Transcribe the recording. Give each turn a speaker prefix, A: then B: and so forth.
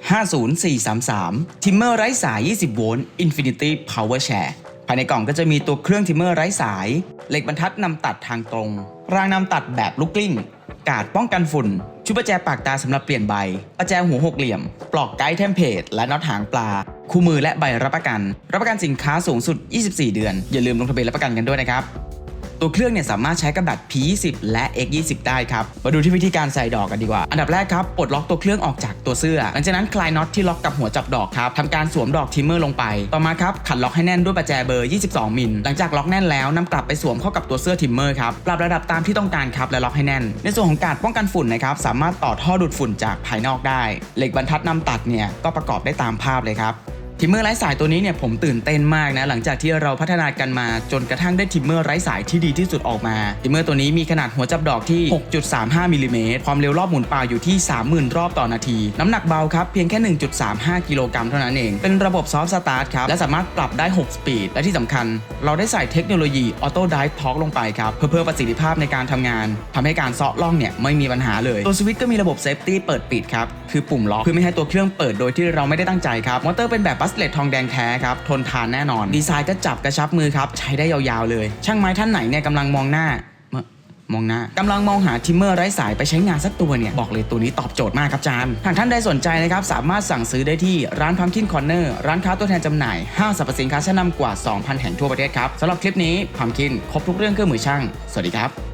A: 50433ทิมเมอร์ไร้สาย 20 โวลต์ Infinity Power Share ภายในกล่องก็จะมีตัวเครื่องทิมเมอร์ไร้สาย เหล็กบรรทัดนำตัดทางตรง รางนำตัดแบบลูกกลิ้ง กาดป้องกันฝุ่น ชุดประแจปากตาสำหรับเปลี่ยนใบ ประแจหัวหกเหลี่ยม ปลอกไกด์เทมเพลตและน็อตหางปลา คู่มือและใบรับประกัน รับประกันสินค้าสูงสุด 24 เดือน อย่าลืมลงทะเบียนรับประกันกันด้วยนะครับ ตัวเครื่องเนี่ยสามารถใช้กับแบต P20 และ X20 ได้ครับมาดูที่วิธีการใส่ดอกกันดีกว่า อันดับแรกครับปลดล็อกตัวเครื่องออกจากตัวเสื้อ หลังจากนั้นคลายน็อตที่ล็อกกับหัวจับดอกครับทำการสวมดอกทิมเมอร์ลงไป ต่อมาครับขันล็อกให้แน่นด้วยประแจเบอร์ 22 มิล หลังจากล็อกแน่นแล้วนำกลับไปสวมเข้ากับตัวเสื้อทิมเมอร์ครับปรับระดับตามที่ต้องการครับและล็อกให้แน่น ในส่วนของการป้องกันฝุ่นนะครับสามารถต่อท่อดูดฝุ่นจากภายนอกได้ เหล็กบรรทัดนำตัดเนี่ยก็ประกอบได้ตามภาพเลยครับ ทิมเมอร์ไร้สายตัวนี้เนี่ยผมตื่นเต้นมากนะหลังจากที่เราพัฒนากันมาจนกระทั่งได้ทิมเมอร์ไร้สายที่ดีที่สุดออกมา ทิมเมอร์ตัวนี้มีขนาดหัวจับดอกที่ 6.35มิลลิเมตรความเร็วรอบหมุนเปล่าอยู่ที่ 30,000 รอบต่อนาที น้ำหนักเบาครับ เพียงแค่ 1.35 กิโลกรัมเท่านั้นเอง เป็นระบบซอฟต์สตาร์ทครับ และสามารถปรับได้ 6 สปีด และที่สำคัญ เราได้ใส่เทคโนโลยีออโต้ไดฟ์ท็อกลงไปครับ เพื่อเพิ่มประสิทธิภาพในการทำงานทำให้การเซาะล่องเนี่ยไม่มีปัญหาเลยตัวสวิตช์ก็มีระบบเซฟตี้เปิดปิดครับคือปุ่มล็อกเพื่อไม่ให้ตัวเครื่องเปิดโดยที่เราไม่ได้ตั้งใจครับมอเตอร์เป็นแบบบัสเลตทองแดงแท้ครับ ทนทานแน่นอน ดีไซน์ก็จับกระชับมือครับ ใช้ได้ยาวๆเลย ช่างไม้ท่านไหนเนี่ยกำลังมองหน้ามอมองหน้ากำลังมองหาทิมเมอร์ไร้สายไปใช้งานสักตัวเนี่ย บอกเลยตัวนี้ตอบโจทย์มากครับจานหากท่านใดสนใจนะครับ สามารถสั่งซื้อได้ที่ร้านพัมคินคอร์เนอร์ร้านค้าตัวแทนจำหน่าย ห้างสรรพสินค้าชั้นนำกว่า 2,000 แห่งทั่วประเทศครับสำหรับคลิปนี้พัมคินครบทุกเรื่องเครื่องมือช่าง สวัสดีครับ